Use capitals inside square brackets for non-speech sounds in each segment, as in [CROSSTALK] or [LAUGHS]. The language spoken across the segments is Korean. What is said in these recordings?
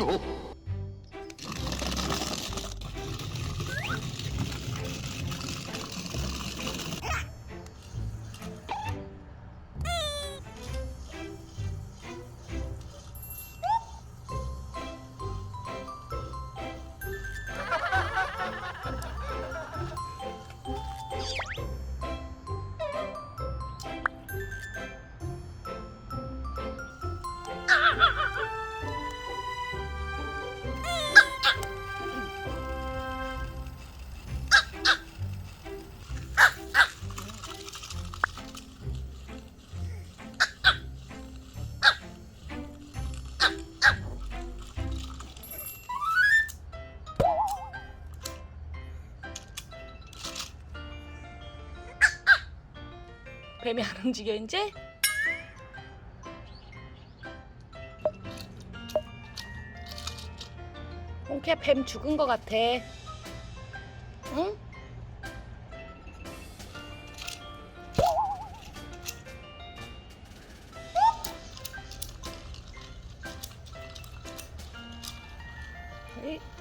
Oh. 뱀이 안 움직여 이제? 홍키야 뱀 죽은 것 같아. 응? 에이.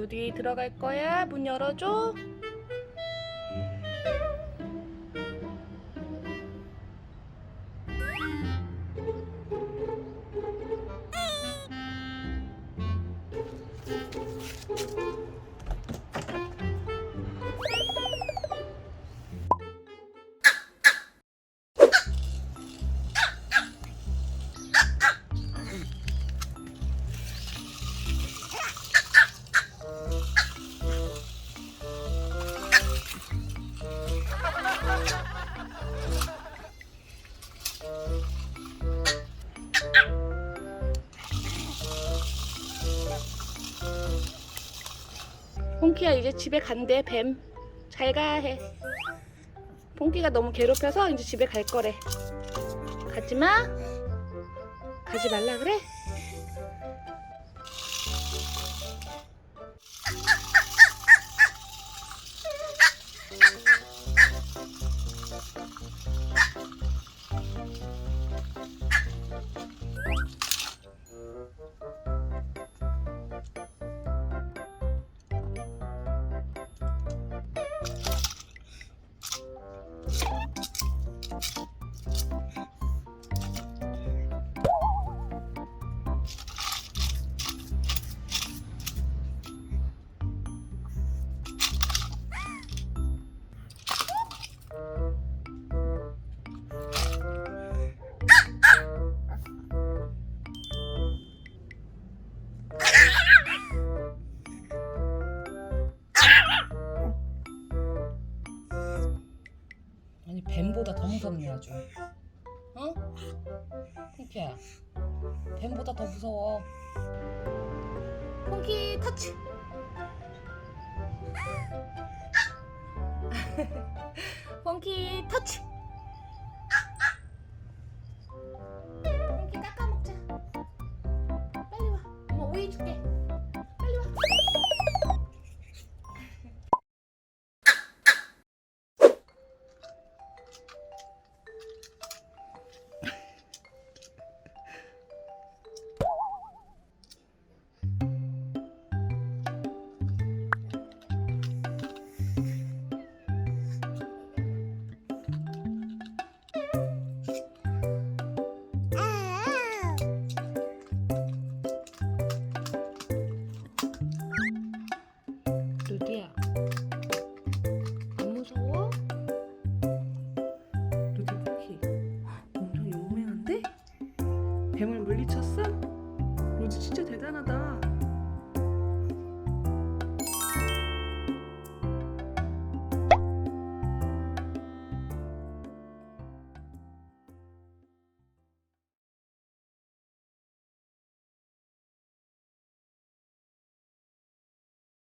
루디 들어갈 거야? 문 열어줘. 홍키야 이제 집에 간대 뱀. 잘 가 해. 홍키가 너무 괴롭혀서 이제 집에 갈 거래. 가지 마. 가지 말라 그래? 뱀보다 더 무섭네 아주. 어? 홍키야. 뱀보다 더 무서워. 홍키 터치. [LAUGHS] 홍키 터치. 물리쳤어? 루디 진짜 대단하다